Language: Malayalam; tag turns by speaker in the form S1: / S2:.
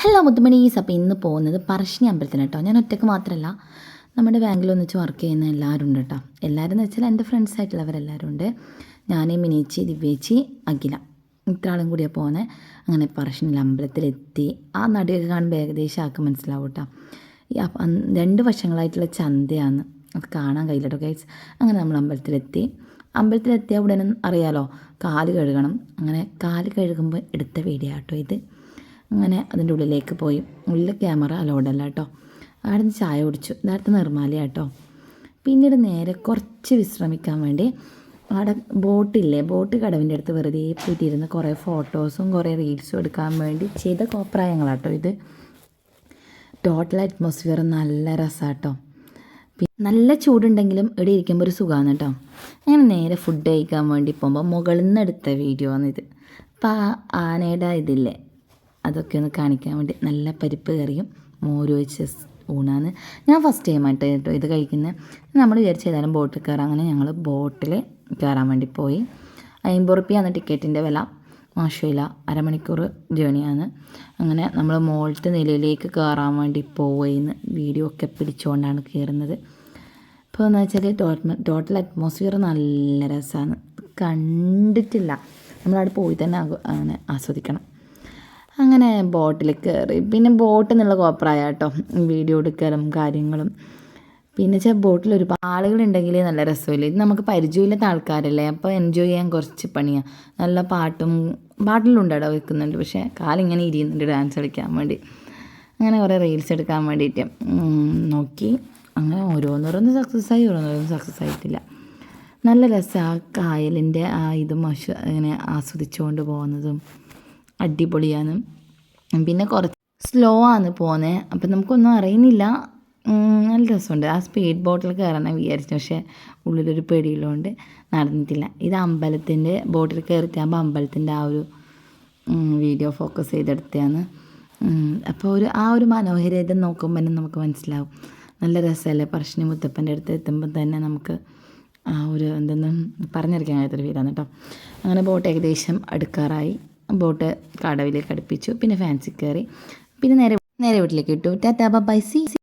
S1: ഹലോ മുത്തുമണീസ് അപ്പോൾ ഇന്ന് പോകുന്നത് പറശ്ശിനി അമ്പലത്തിന് കേട്ടോ. ഞാൻ ഒറ്റയ്ക്ക് മാത്രമല്ല നമ്മുടെ ബാങ്കിൽ ഒന്നിച്ച് വർക്ക് ചെയ്യുന്ന എല്ലാവരും ഉണ്ട് കേട്ടോ. എല്ലാവരും എന്ന് വെച്ചാൽ എന്റെ ഫ്രണ്ട്സ് ആയിട്ടുള്ളവരെല്ലാവരും ഉണ്ട്. ഞാൻ മിനിച്ചി ദിവ്യേച്ചി അഖില. ഇത്ര ആളും കൂടിയാണ് പോകുന്നത് അങ്ങനെ പറശ്ശിനി അമ്പലത്തിലെത്തി. ആ നടിയൊക്കെ കാണുമ്പോൾ ഏകദേശം ആൾക്ക് മനസ്സിലാവും കേട്ടോ. രണ്ട് വശങ്ങളായിട്ടുള്ള ചന്തയാണ്. അത് കാണാൻ കഴിയില്ല ഗൈസ് അങ്ങനെ നമ്മൾ അമ്പലത്തിലെത്തി. അമ്പലത്തിലെത്തിയ ഉടനെ അറിയാലോ കാൽ കഴുകണം. അങ്ങനെ കാൽ കഴുകുമ്പോൾ എടുത്ത വീഡിയോ കേട്ടോ ഇത്. അങ്ങനെ അതിന്റെ ഉള്ളിലേക്ക് പോയി. ഉള്ളിൽ ക്യാമറ അലോഡല്ല കേട്ടോ അവിടെ നിന്ന് ചായ കുടിച്ചു. നേരത്തെ നിർമ്മാല കേട്ടോ പിന്നീട് നേരെ കുറച്ച് വിശ്രമിക്കാൻ വേണ്ടി അവിടെ ബോട്ടില്ലേ ബോട്ട് കടവിന്റെ അടുത്ത് വെറുതെ പോയിട്ടിരുന്ന് കുറേ ഫോട്ടോസും കുറേ റീൽസും എടുക്കാൻ വേണ്ടി ചെയ്ത കോപ്രായങ്ങളാട്ടോ ഇത്. ടോട്ടൽ അറ്റ്മോസ്ഫിയർ നല്ല രസമാട്ടോ നല്ല ചൂടുണ്ടെങ്കിലും ഇവിടെ ഇരിക്കുമ്പോൾ ഒരു സുഖമാണ് കേട്ടോ അങ്ങനെ നേരെ ഫുഡ് കഴിക്കാൻ വേണ്ടി പോകുമ്പോൾ മുകളിൽ നിന്ന് എടുത്ത വീഡിയോ ആണിത്. അപ്പോൾ ആ ആനയുടെ ഇതില്ലേ? അതൊക്കെ ഒന്ന് കാണിക്കാൻ വേണ്ടി നല്ല പരിപ്പ് കറിയും മോര് വെച്ച സ് ഊണാണ്. ഞാൻ ഫസ്റ്റ് ടൈം ആയിട്ട് കേട്ടോ ഇത് കഴിക്കുന്നത് നമ്മൾ വിചാരിച്ച ഏതായാലും ബോട്ടിൽ കയറാം. അങ്ങനെ ഞങ്ങൾ ബോട്ടിൽ കയറാൻ വേണ്ടി പോയി. അമ്പത് റുപ്യാണ് ടിക്കറ്റിന്റെ വില. മാഷയില്ല അരമണിക്കൂർ ജേണിയാണ്. അങ്ങനെ നമ്മൾ മുകളിലത്തെ നിലയിലേക്ക് കയറാൻ വേണ്ടി പോവുകയെന്ന് വീഡിയോ ഒക്കെ പിടിച്ചുകൊണ്ടാണ് കയറുന്നത്. ഇപ്പോൾ എന്ന് വെച്ചാൽ ടോട്ടൽ ടോട്ടൽ അറ്റ്മോസ്ഫിയർ നല്ല രസമാണ് കണ്ടിട്ടില്ല. നമ്മളവിടെ പോയി തന്നെ അങ്ങനെ ആസ്വദിക്കണം. അങ്ങനെ ബോട്ടിൽ കയറി. പിന്നെ ബോട്ടിൽ നിന്നുള്ള കോപ്രായ കേട്ടോ വീഡിയോ എടുക്കലും കാര്യങ്ങളും. പിന്നെ വെച്ചാൽ ബോട്ടിൽ ഒരുപാട് ആളുകളുണ്ടെങ്കിൽ നല്ല രസമില്ല? ഇത് നമുക്ക് പരിചയമില്ലാത്ത ആൾക്കാരല്ലേ? അപ്പോൾ എൻജോയ് ചെയ്യാൻ കുറച്ച് പണിയാണ് നല്ല പാട്ടും പാട്ടിലുണ്ട് അവിടെ വെക്കുന്നുണ്ട്. പക്ഷേ കാലിങ്ങനെ ഇരിയുന്നുണ്ട് ഡാൻസ് കളിക്കാൻ വേണ്ടി. അങ്ങനെ കുറേ റീൽസ് എടുക്കാൻ വേണ്ടിയിട്ട്. നോക്കി. അങ്ങനെ ഓരോന്നോരോന്ന് സക്സസ് ആയി ഓരോന്നോരോന്ന് സക്സസ് ആയിട്ടില്ല. നല്ല രസമാണ് ആ കായലിന്റെ ആ ഇതും അങ്ങനെ ആസ്വദിച്ചുകൊണ്ട് പോകുന്നതും. അടിപൊളിയാണ്. പിന്നെ കുറച്ച് സ്ലോ ആണ് പോകുന്നത് അപ്പം നമുക്കൊന്നും അറിയുന്നില്ല. നല്ല രസമുണ്ട്. ആ സ്പീഡ് ബോട്ടിൽ കയറണം വിചാരിച്ചു പക്ഷേ ഉള്ളിലൊരു പേടിയുള്ളതുകൊണ്ട് നടന്നിട്ടില്ല. ഇത് അമ്പലത്തിന്റെ ബോട്ടിൽ കയറിയിട്ടാകുമ്പോൾ അമ്പലത്തിന്റെ ആ ഒരു വീഡിയോ ഫോക്കസ് ചെയ്തെടുത്തതാണ്. അപ്പോൾ ഒരു ആ ഒരു മനോഹരിത നോക്കുമ്പോൾ തന്നെ നമുക്ക് മനസ്സിലാവും. നല്ല രസമല്ലേ? പറശ്ശിനി മുത്തപ്പന്റെ അടുത്ത് എത്തുമ്പോൾ തന്നെ നമുക്ക് ആ ഒരു എന്തെന്നും പറഞ്ഞിരിക്കാൻ കഴിയാത്തൊരു ഫീലാണ് കേട്ടോ. അങ്ങനെ ബോട്ട് ഏകദേശം അടുക്കാറായി. ബോട്ട് കടവിലേക്ക് അടുപ്പിച്ചു പിന്നെ ഫാൻസി കയറി. പിന്നെ നേരെ നേരെ വീട്ടിലേക്ക് ഇട്ടു. Tata bye see.